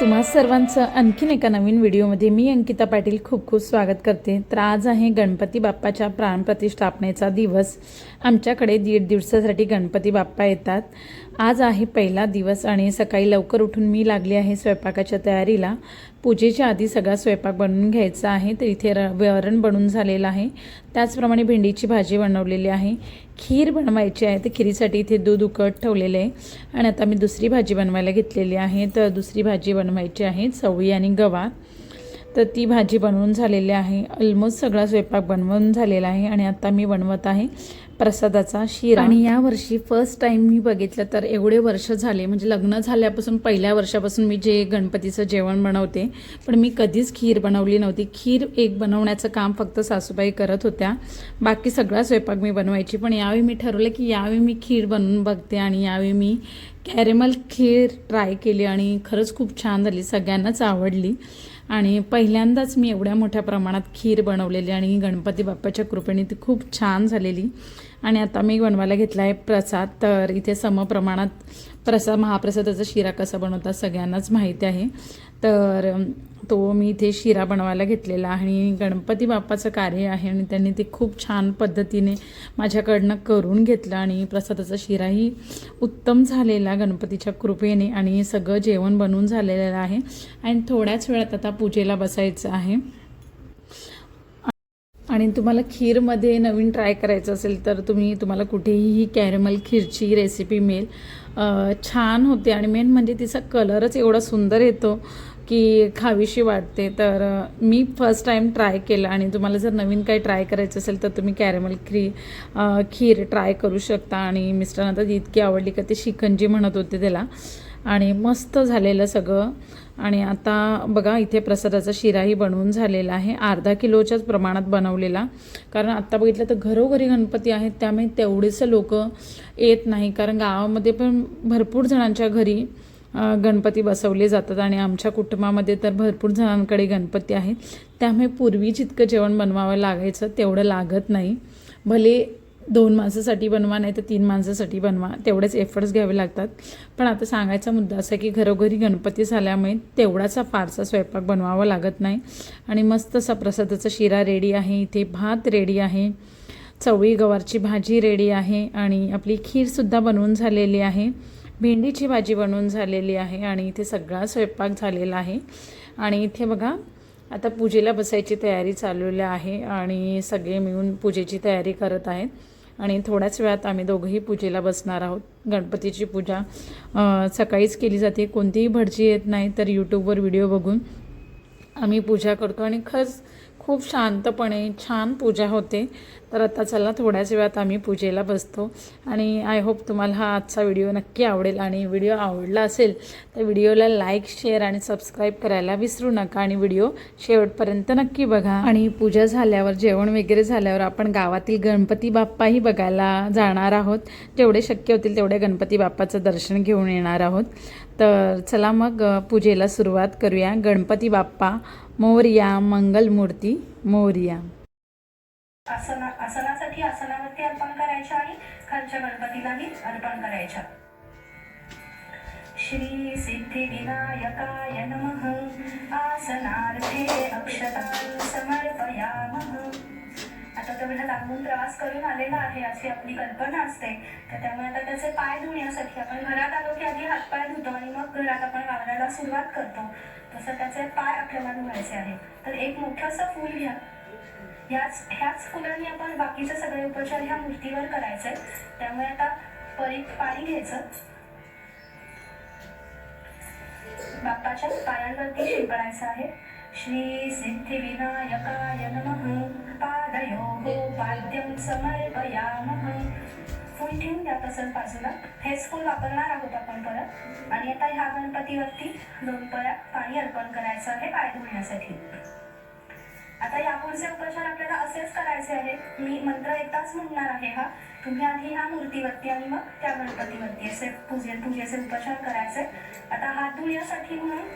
तुम्हा सर्वांचं आणखीन एका नवीन व्हिडिओमध्ये मी अंकिता पाटील खूप खूप स्वागत करते. तर आज आहे गणपती बाप्पाच्या प्राणप्रतिष्ठापनेचा दिवस. आमच्याकडे दीड दिवसासाठी गणपती बाप्पा येतात. आज आहे पहिला दिवस आणि सकाळी लवकर उठून मी लागली आहे स्वयंपाकाच्या तयारीला. पूजेच्या आधी सगळा स्वयंपाक बनवून घ्यायचा आहे तर इथे र वरण बनवून झालेलं आहे. त्याचप्रमाणे भेंडीची भाजी बनवलेली आहे. खीर बनवायची आहे तर खिरीसाठी इथे दूध उकट ठेवलेलं आहे. आणि आता मी दुसरी भाजी बनवायला घेतलेली आहे तर दुसरी भाजी बनवायची आहे चवळी आणि गवार तर ती भाजी बनवून झालेली आहे. ऑलमोस्ट सगळा स्वयंपाक बनवून झालेला आहे आणि आता मी बनवत आहे प्रसादाचा शिरा. आणि या वर्षी फर्स्ट टाईम मी बघितलं तर एवढे वर्ष झाले म्हणजे लग्न झाल्यापासून पहिल्या वर्षापासून मी जे गणपतीचं जेवण बनवते पण मी कधीच खीर बनवली नव्हती. खीर एक बनवण्याचं काम फक्त सासूबाई करत होत्या. बाकी सगळा स्वयंपाक मी बनवायची पण यावेळी मी ठरवलं की यावेळी मी खीर बनवून बघते आणि यावेळी मी कॅरेमल खीर ट्राय केली आणि खरंच खूप छान झाली. सगळ्यांनाच आवडली. आणि पहिल्यांदाच मी एवढ्या मोठ्या प्रमाणात खीर बनवलेली आणि गणपती बाप्पाच्या कृपेने ती खूप छान झालेली. आणि आता मी बनवायला घेतला आहे प्रसाद. तर इथे समप्रमाणात प्रसाद महाप्रसादाचा शिरा कसा बनवतात सगळ्यांनाच माहिती आहे. तर तो मी इथे शिरा बनवायला घेतलेला आणि गणपती बाप्पाचं कार्य आहे आणि त्यांनी ते खूप छान पद्धतीने माझ्याकडनं करून घेतलं आणि प्रसादाचा शिराही उत्तम झालेला गणपतीच्या कृपेने आणि सगळं जेवण बनवून झालेलं आहे. आणि थोड्याच वेळात आता पूजेला बसायचं आहे. आणि तुम्हाला खीरमध्ये नवीन ट्राय करायचं असेल तर तुम्ही तुम्हाला कुठेही ही कॅरेमल खीरची रेसिपी मिळेल. छान होते आणि मेन म्हणजे तिचा कलरच एवढा सुंदर येतो. की खावीशी वाटते तर मी फर्स्ट टाईम ट्राय केलं आणि तुम्हाला जर नवीन काही ट्राय करायचं असेल तर तुम्ही कॅरेमल खी खीर ट्राय करू शकता. आणि मिस्टरांना तर इतकी आवडली का ते शिकंजी म्हणत होते त्याला. आणि मस्त झालेलं सगळं. आणि आता बघा इथे प्रसादाचा शिराही बनवून झालेला आहे. अर्धा किलोच्याच प्रमाणात बनवलेला. कारण आत्ता बघितलं तर घरोघरी गणपती आहेत त्यामुळे तेवढेच लोक येत नाही. कारण गावामध्ये पण भरपूर जणांच्या घरी गणपती बसवले जातात आणि आमच्या कुटुंबामध्ये तर भरपूर जणांकडे गणपती आहेत. त्यामुळे पूर्वी जितकं जेवण बनवावं लागायचं तेवढं लागत नाही. भले दोन माणसासाठी बनवा नाही तर तीन माणसासाठी बनवा तेवढेच एफर्ट्स घ्यावे लागतात. पण आता सांगायचा मुद्दा असा की घरोघरी गणपती झाल्यामुळे तेवढासा फारसा स्वयंपाक बनवावा लागत नाही. आणि मस्त असा प्रसादाचा शिरा रेडी आहे इथे भात रेडी आहे चवळी गवारची भाजी रेडी आहे आणि आपली खीरसुद्धा बनवून झालेली आहे. भेंडीची भाजी बनवून झालेली आहे आणि इथे सगळा स्वयंपाक झालेला आहे. आणि इथे बघा आता पूजेला बसायची तयारी चाललेली आहे आणि सगळे मिळून पूजेची तयारी करत आहेत. आणि थोड्याच वेळात आम्ही दोघंही पूजेला बसणार आहोत. गणपतीची पूजा सकाळीच केली जाते. कोणतीही भटजी येत नाही तर यूट्यूबवर व्हिडिओ बघून आम्ही पूजा करतो. आणि खरंच खूप शांतपणे छान पूजा होते. तर आता चला थोड्याच वेळात आम्ही पूजेला बसतो. आणि आय होप तुम्हाला हा आजचा व्हिडिओ नक्की आवडेल. आणि व्हिडिओ आवडला असेल तर व्हिडिओला लाईक शेअर आणि सबस्क्राईब करायला विसरू नका. आणि व्हिडिओ शेवटपर्यंत नक्की बघा. आणि पूजा झाल्यावर जेवण वगैरे झाल्यावर आपण गावातील गणपती बाप्पाही बघायला जाणार आहोत. जेवढे शक्य होतील तेवढे गणपती बाप्पाचं दर्शन घेऊन येणार आहोत. तर चला मग पूजेला सुरुवात करूया. गणपती बाप्पा मोरया मंगलमूर्ती मोरया. आसना आसनासाठी आसनावरती अर्पण करायच्या आणि खालच्या गणपतीलाही अर्पण करायच्या. श्री सिद्धी विनायकाय नमः. आसनार्थे अक्षता समर्पयामः. आता तो एवढा लांबून प्रवास करून आलेला आहे अशी आपली कल्पना असते. तर त्यामुळे आता त्याचे पाय धुण्यासाठी आपण घरात आलो की आधी हातपाय धुतो आणि मग घरात आपण वावरायला सुरुवात करतो. तसं त्याचे पाय आपल्याला धुवायचे आहे तर एक मोठंसं फूल घ्या. ह्याच ह्याच फुलांनी आपण बाकीचे सगळे उपचार ह्या मूर्तीवर करायचे. त्यामुळे आता परीत पाणी घ्यायचं. बाप्पाच्या पायांवरती शिंपडायचं आहे. श्री नमः। पादयो पाद्यं समर्पयामः। फुल ठेवून द्या तसं बाजूला. हेच फुल वापरणार आहोत आपण परत. आणि आता ह्या गणपतीवरती दोन पळ्या पाणी अर्पण करायचं आहे पाय धुण्यासाठी. आता यापुढचे उपचार आपल्याला असेच करायचे आहेत मी मंत्र एकदाच म्हणणार आहे हा. तुम्ही आधी ह्या मूर्तीवरती आणि मग त्या गणपतीवरती असे पूजे पूजेचे उपचार करायचे. आता हात धुण्यासाठी म्हणून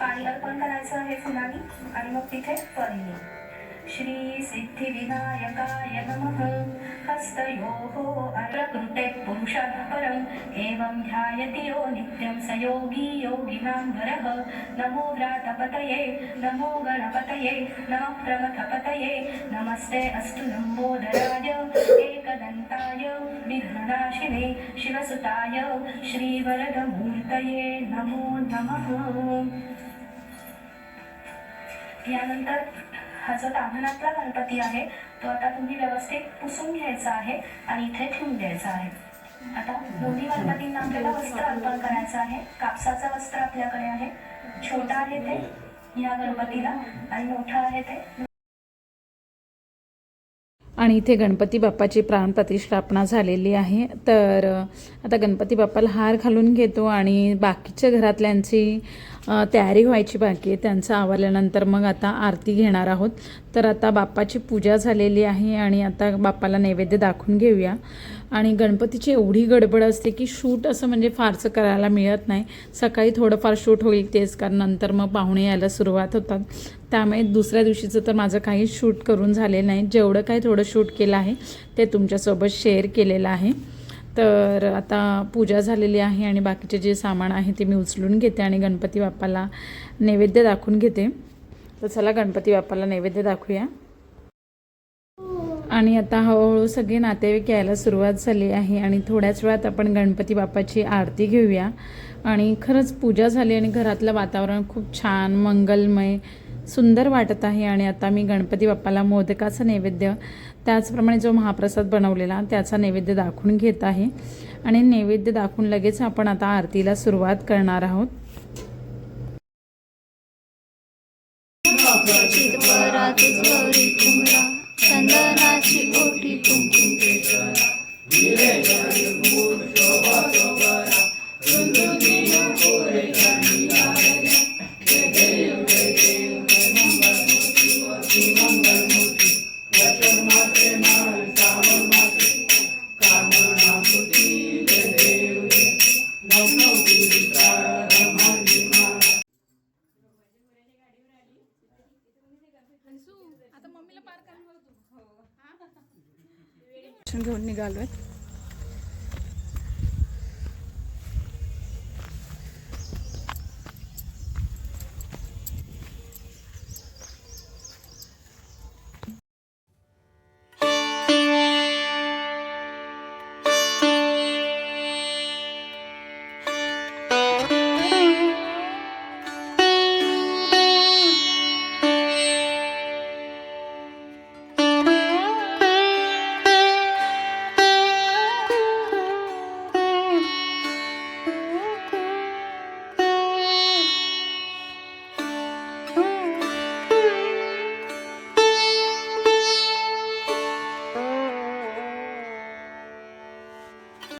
पाणी अर्पण करायचं आहे फुलांनी. आणि मग तिथे परीने श्रीसिद्धिविनायकाय नमः हस्तयोः प्रकृते पुरुषात् परम् एवं ध्यायति यो नित्यं स योगी योगिनां वरः नमो व्रातपतये नमो गणपतये नमः प्रमथपतये नमस्ते अस्तु लम्बोदराय एकदन्ताय विघ्ननाशिने शिवसुताय श्रीवरदमूर्तये नमो नमः। यानंतर हा जो तांदळातला गणपती आहे तो आता तुम्ही व्यवस्थित पुसून घ्यायचा आहे आणि इथे ठेवून द्यायचा आहे. आता दोन्ही गणपतींना आपल्याला वस्त्र अर्पण करायचं आहे. कापसाचं वस्त्र आपल्याकडे आहे. छोटा आहे ते या गणपतीला. आणि मोठा आहे ते आणि इथे गणपती बाप्पाची प्राणप्रतिष्ठापना झालेली आहे. तर आता गणपती बाप्पाला हार घालून घेतो आणि बाकीच्या घरातल्यांची तयारी व्हायची बाकी आहे त्यांचं आवरल्यानंतर मग आता आरती घेणार आहोत. तर आता बाप्पाची पूजा झालेली आहे आणि आता बाप्पाला नैवेद्य दाखवून घेऊया. आणि गणपतीची एवढी गडबड असते की शूट असं म्हणजे फारसं करायला मिळत नाही. सकाळी थोडंफार शूट होईल तेच कारण नंतर मग पाहुणे यायला सुरुवात होतात. त्यामुळे दुसऱ्या दिवशीचं तर माझं काही शूट करून झालेलं नाही. जेवढं काही थोडं शूट केलं आहे ते तुमच्यासोबत शेअर केलेलं आहे. तर आता पूजा झालेली आहे आणि बाकीचे जे सामान आहे ते मी उचलून घेते आणि गणपती बाप्पाला नैवेद्य दाखवून घेते. तर चला गणपती बाप्पाला नैवेद्य दाखवूया. आणि आता हळूहळू सगळे नातेवाईक यायला सुरुवात झाली आहे आणि थोड्याच वेळात आपण गणपती बाप्पाची आरती घेऊया. आणि खरंच पूजा झाली आणि घरातलं वातावरण खूप छान मंगलमय सुंदर वाटत आहे. आणि आता मी गणपती बाप्पाला मोदकाचं नैवेद्य त्याचप्रमाणे जो महाप्रसाद बनवलेला त्याचा नैवेद्य दाखवून घेत आहे. आणि नैवेद्य दाखवून लगेच आपण आता आरतीला सुरुवात करणार आहोत. चितपरातच गौरी Thank you. ओटी कुंकू घेऊन